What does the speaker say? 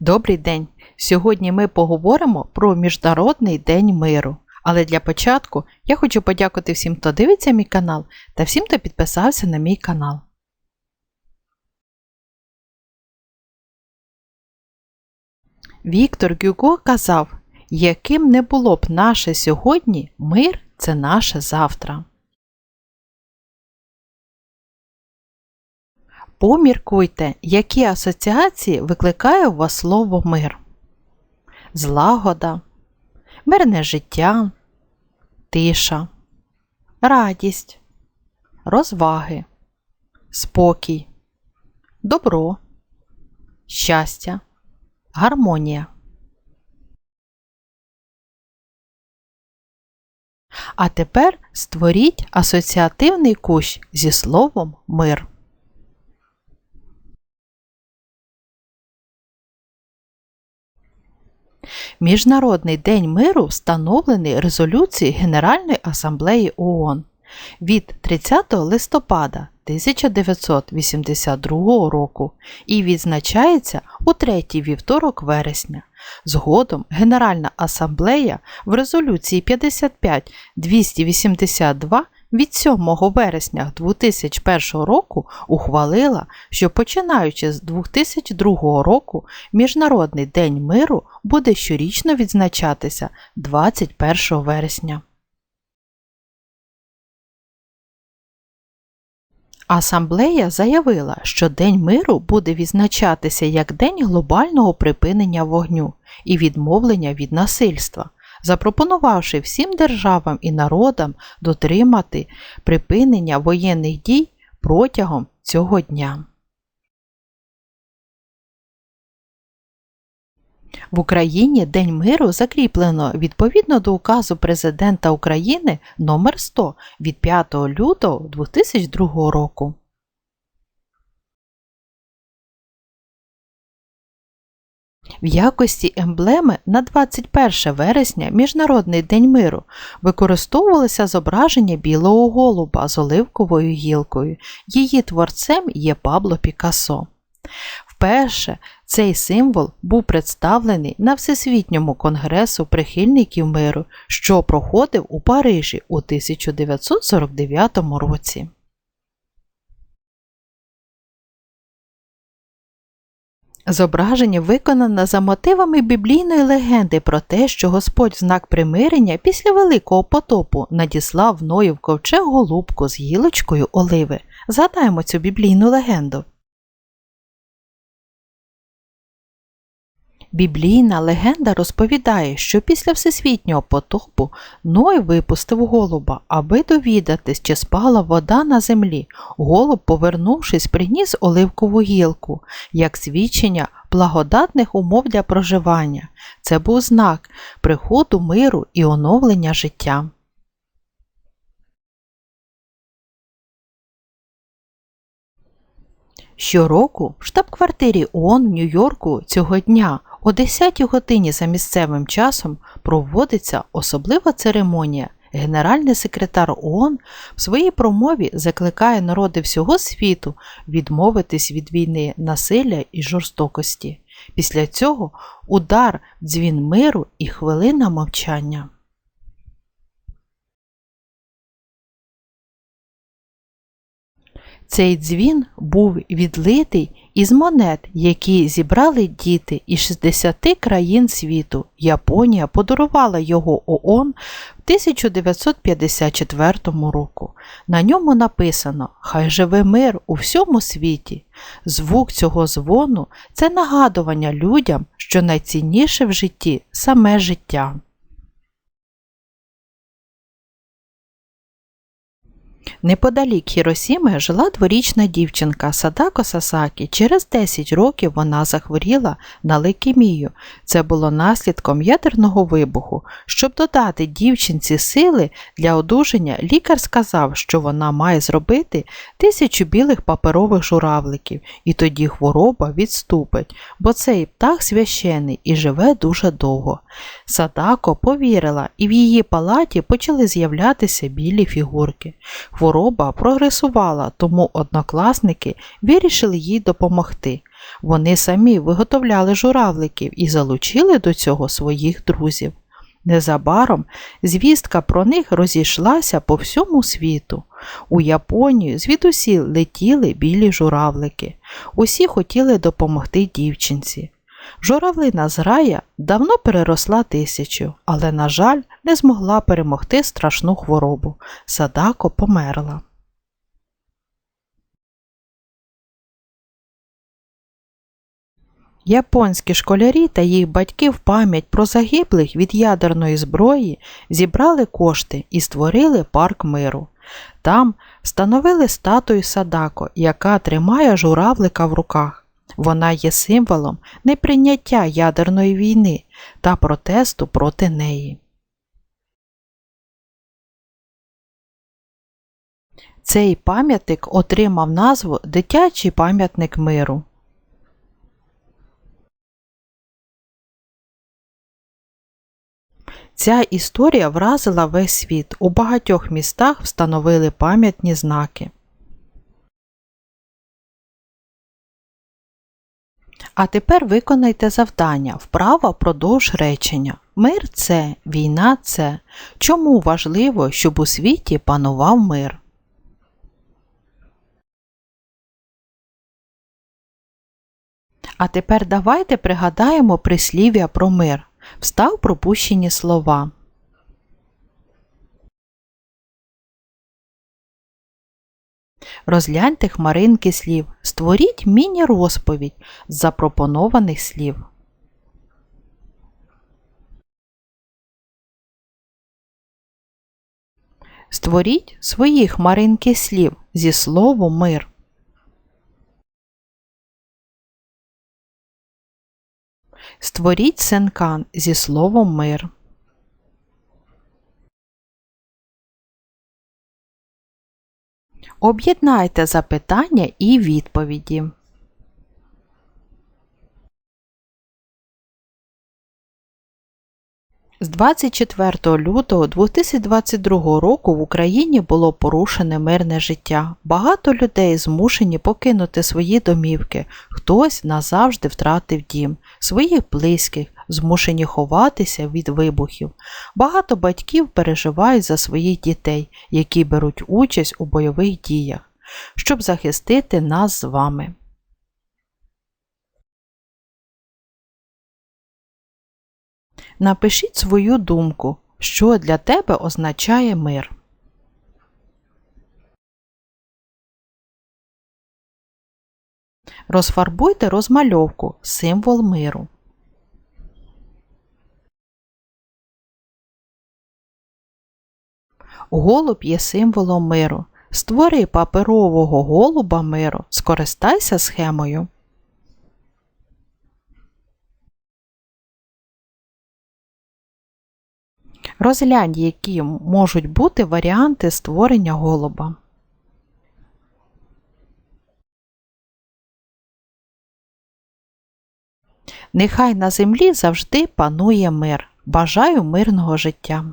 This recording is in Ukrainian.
Добрий день! Сьогодні ми поговоримо про Міжнародний день миру. Але для початку я хочу подякувати всім, хто дивиться мій канал та всім, хто підписався на мій канал. Віктор Гюго казав, яким не було б наше сьогодні, мир це наше завтра. Поміркуйте, які асоціації викликає у вас слово мир. Злагода, мирне життя, тиша, радість, розваги, спокій, добро, щастя, гармонія. А тепер створіть асоціативний кущ зі словом мир. Міжнародний день миру встановлений резолюцією Генеральної асамблеї ООН від 30 листопада 1982 року і відзначається у третій вівторок вересня. Згодом Генеральна асамблея в резолюції 55 282 від 7 вересня 2001 року ухвалила, що починаючи з 2002 року Міжнародний день миру буде щорічно відзначатися 21 вересня. Асамблея заявила, що День миру буде відзначатися як День глобального припинення вогню і відмовлення від насильства, запропонувавши всім державам і народам дотримати припинення воєнних дій протягом цього дня. В Україні День миру закріплено відповідно до указу Президента України номер 100 від 5 лютого 2002 року. В якості емблеми на 21 вересня Міжнародний день миру використовувалося зображення білого голуба з оливковою гілкою. Її творцем є Пабло Пікассо. Вперше цей символ був представлений на Всесвітньому конгресу прихильників миру, що проходив у Парижі у 1949 році. Зображення виконане за мотивами біблійної легенди про те, що Господь в знак примирення після Великого потопу надіслав Ною в ковчег голубку з гілочкою оливи. Згадаємо цю біблійну легенду. Біблійна легенда розповідає, що після всесвітнього потопу Ной випустив голуба, аби довідатись, чи спала вода на землі. Голуб, повернувшись, приніс оливкову гілку, як свідчення благодатних умов для проживання. Це був знак приходу миру і оновлення життя. Щороку в штаб-квартирі ООН в Нью-Йорку цього дня о 10 годині за місцевим часом проводиться особлива церемонія. Генеральний секретар ООН в своїй промові закликає народи всього світу відмовитись від війни, насилля і жорстокості. Після цього удар, дзвін миру і хвилина мовчання. Цей дзвін був відлитий із монет, які зібрали діти із 60 країн світу. Японія подарувала його ООН в 1954 року. На ньому написано Хай живе мир у всьому світі. Звук цього дзвону це нагадування людям, що найцінніше в житті саме життя. Неподалік Хіросіми жила дворічна дівчинка Садако Сасакі. Через 10 років вона захворіла на лейкемію. Це було наслідком ядерного вибуху. Щоб додати дівчинці сили для одужання, лікар сказав, що вона має зробити тисячу білих паперових журавликів, і тоді хвороба відступить, бо цей птах священий і живе дуже довго. Садако повірила, і в її палаті почали з'являтися білі фігурки. Хвороба прогресувала, тому однокласники вирішили їй допомогти. Вони самі виготовляли журавликів і залучили до цього своїх друзів. Незабаром звістка про них розійшлася по всьому світу. У Японію звідусі летіли білі журавлики. Усі хотіли допомогти дівчинці. Журавлина зграя давно переросла тисячу, але, на жаль, не змогла перемогти страшну хворобу. Садако померла. Японські школярі та їх батьки в пам'ять про загиблих від ядерної зброї зібрали кошти і створили парк миру. Там встановили статую Садако, яка тримає журавлика в руках. Вона є символом неприйняття ядерної війни та протесту проти неї. Цей пам'ятник отримав назву Дитячий пам'ятник миру. Ця історія вразила весь світ. У багатьох містах встановили пам'ятні знаки. А тепер виконайте завдання вправо продовж речення. Мир це, війна це. Чому важливо, щоб у світі панував мир? А тепер давайте пригадаємо прислів'я про мир. Встав пропущені слова. Розгляньте хмаринки слів. Створіть міні-розповідь з запропонованих слів. Створіть свої хмаринки слів зі словом мир. Створіть сенкан зі словом мир. Об'єднайте запитання і відповіді. З 24 лютого 2022 року в Україні було порушене мирне життя. Багато людей змушені покинути свої домівки, хтось назавжди втратив дім, своїх близьких, змушені ховатися від вибухів. Багато батьків переживають за своїх дітей, які беруть участь у бойових діях, щоб захистити нас з вами. Напишіть свою думку, що для тебе означає мир. Розфарбуйте розмальовку символ миру. Голуб є символом миру. Створи паперового голуба миру. Скористайся схемою. Розглянь, які можуть бути варіанти створення голуба. Нехай на землі завжди панує мир. Бажаю мирного життя.